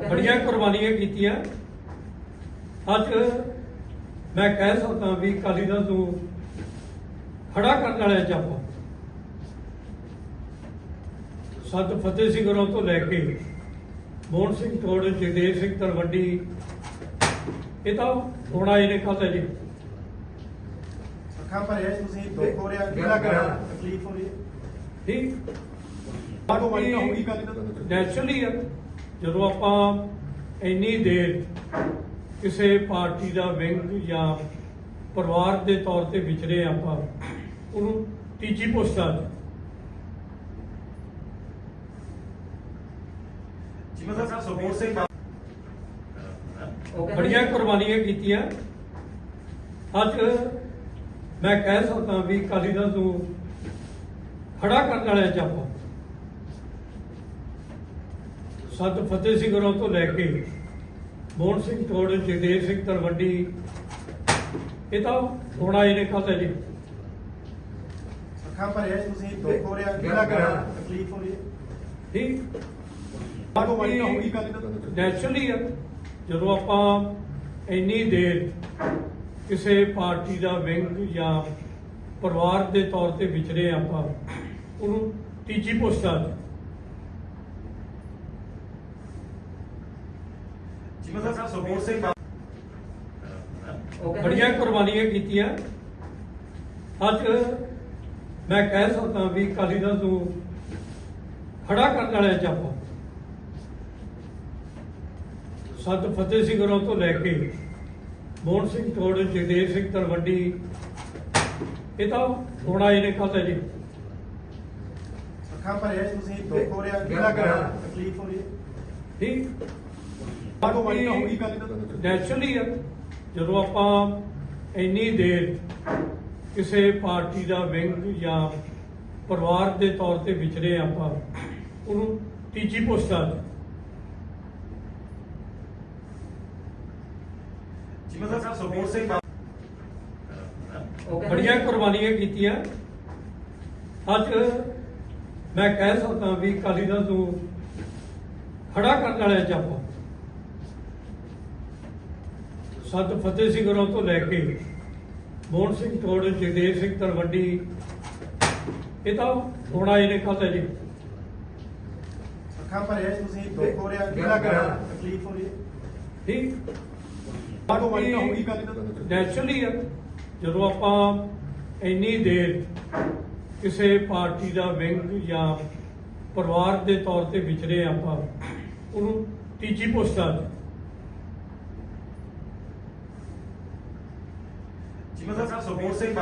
ਬੜੀਆਂ ਕੁਰਬਾਨੀਆਂ ਕੀਤੀਆਂ। ਅੱਜ ਮੈਂ ਕਹਿ ਸਕਦਾ ਵੀ ਅਕਾਲੀ ਦਲ ਨੂੰ ਖੜਾ ਕਰਨ ਵਾਲਿਆਂ ਚ ਆਪਾਂ ਸਤ ਫਤਿਹ ਸਿੰਘ ਹੋਰਾਂ ਤੋਂ ਲੈ ਕੇ ਮੋਹਨ ਸਿੰਘ ਤੋੜ ਜਗਦੇਵ ਸਿੰਘ ਤਲਵੰਡੀ ਇਹ ਤਾਂ ਹੁਣ ਆਏ ਨੇ ਕੱਲ੍ਹ ਜੀ ਅੱਖਾਂ ਭਰਿਆ ਤੁਸੀਂ ਦੁੱਖ ਹੋ ਰਿਹਾ ਕਿਹੜਾ ਕਰਾਂ ਤਕਲੀਫ ਹੋ ਰਹੀ ਹੈ? ਠੀਕ ਵਾਲੀ ਤਾਂ ਤਾਂ। ਨੈਚੁਰਲੀ ਆ। ਜਦੋਂ ਆਪਾਂ ਇੰਨੀ ਦੇਰ ਕਿਸੇ ਪਾਰਟੀ ਦਾ ਵਿੰਗ ਜਾਂ ਪਰਿਵਾਰ ਦੇ ਤੌਰ ਤੇ ਵਿਚਰੇ ਆਪਾਂ ਉਹਨੂੰ ਤੀਜੀ ਪੁਸ਼ਤ ਜਿਵੇਂ ਸੁਖਬੀਰ ਸਿੰਘ ਬੜੀਆਂ ਕੁਰਬਾਨੀਆਂ ਕੀਤੀਆਂ। ਅੱਜ ਮੈਂ ਕਹਿ ਸਕਦਾ ਵੀ ਅਕਾਲੀ ਦਲ ਨੂੰ ਖੜਾ ਕਰਨ ਵਾਲਿਆਂ ਚ ਆਪਾਂ ਸਤ ਫਤਿਹ ਸਿੰਘ ਤੋਂ ਲੈ ਕੇ ਮੋਹਨ ਸਿੰਘ ਤੋੜ ਜਗਦੇਵ ਸਿੰਘ ਤਲਵੰਡੀ। ਇਹ ਤਾਂ ਹੁਣ ਆਏ ਨੇ ਕੱਲ੍ਹ ਜੀ। ਅੱਖਾਂ ਭਰਿਆ ਤੁਸੀਂ ਦੁੱਖ ਹੋ ਰਿਹਾ ਕਿਹੜਾ ਕਰਾਂ ਤਕਲੀਫ ਹੋ ਰਹੀ ਹੈ। ਠੀਕ ਬਾਗੋ ਵਾਲੀ ਤਾਂ ਹੋਈ ਗੱਲ ਨੈਚੁਰਲੀ ਆ। ਜਦੋਂ ਆਪਾਂ ਇੰਨੀ ਦੇਰ ਕਿਸੇ ਪਾਰਟੀ ਦਾ ਵਿੰਗ ਜਾਂ ਪਰਿਵਾਰ ਦੇ ਤੌਰ ਤੇ ਵਿਚਰੇ ਆਪਾਂ ਉਹਨੂੰ ਤੀਜੀ ਪੁਸ਼ਤ ਸਰ ਸੁਖਬੀਰ ਸਿੰਘ ਬੜੀਆਂ ਕੁਰਬਾਨੀਆਂ ਕੀਤੀਆਂ। ਅੱਜ ਮੈਂ ਕਹਿ ਸਕਦਾ ਵੀ ਅਕਾਲੀ ਦਲ ਨੂੰ ਖੜਾ ਕਰਨ ਵਾਲਿਆਂ ਚ ਆਪਾਂ ਸਤ ਫਤਿਹ ਸਿੰਘ ਹੋਰਾਂ ਤੋਂ ਲੈ ਕੇ ਮੋਹਨ ਸਿੰਘ ਤੋੜ ਜਗਦੇਵ ਸਿੰਘ ਤਲਵੰਡੀ ਇਹ ਤਾਂ ਹੁਣ ਆਏ ਨੇ ਕੱਲ੍ਹ ਜੀ। ਅੱਖਾਂ ਭਰਿਆ ਤੁਸੀਂ ਦੁੱਖ ਹੋ ਰਿਹਾ ਕਿਹੜਾ ਕਰਾਂ ਤਕਲੀਫ ਹੋ ਰਹੀ ਠੀਕ ਨੈਚੁਰਲੀ ਆ ਜਦੋਂ ਆਪਾਂ ਇੰਨੀ ਦੇਰ ਕਿਸੇ ਪਾਰਟੀ ਦਾ ਵਿੰਗ ਜਾਂ ਪਰਿਵਾਰ ਦੇ ਤੌਰ ਤੇ ਵਿਚਰੇ ਆਪਾਂ ਉਹਨੂੰ ਤੀਜੀ ਪੁਸ਼ਤ ਆ ਜਿਵੇਂ ਸਿੰਘ ਬੜੀਆਂ ਕੁਰਬਾਨੀਆਂ ਕੀਤੀਆਂ। ਅੱਜ ਮੈਂ ਕਹਿ ਸਕਦਾ ਵੀ ਅਕਾਲੀ ਦਲ ਨੂੰ ਖੜਾ ਕਰਨ ਵਾਲਿਆਂ ਚ ਆਪਾਂ ਸਤ ਫਤਿਹ ਸਿੰਘ ਹੋਰਾਂ ਤੋਂ ਲੈ ਕੇ ਮੋਹਨ ਸਿੰਘ ਤੋੜ ਜਗਦੇਵ ਸਿੰਘ ਤਲਵੰਡੀ ਇਹ ਤਾਂ ਹੁਣ ਆਏ ਨੇ ਕੱਲ੍ਹ ਜੀ ਅੱਖਾਂ ਭਰਿਆ ਤੁਸੀਂ ਦੁੱਖ ਹੋ ਰਿਹਾ ਕਿਹੜਾ ਕਰਾਂ ਤਕਲੀਫ ਹੋ ਰਹੀ ਹੈ? ਠੀਕ। ਬਾਗੋ ਵਾਲੀ ਹੋਈ ਗੱਲ ਤਾਂ ਨੈਚੁਰਲੀ ਆ ਜਦੋਂ ਆਪਾਂ ਇੰਨੀ ਦੇਰ ਕਿਸੇ ਪਾਰਟੀ ਦਾ ਵਿੰਗ ਜਾਂ ਪਰਿਵਾਰ ਦੇ ਤੌਰ ਤੇ ਵਿਚਰੇ ਆਪਾਂ ਉਹਨੂੰ ਤੀਜੀ ਪੁਸ਼ਤ ਆ ਜਿਵੇਂ ਸਰ ਸੁਖਬੀਰ ਸਿੰਘ ਬਾਦਲ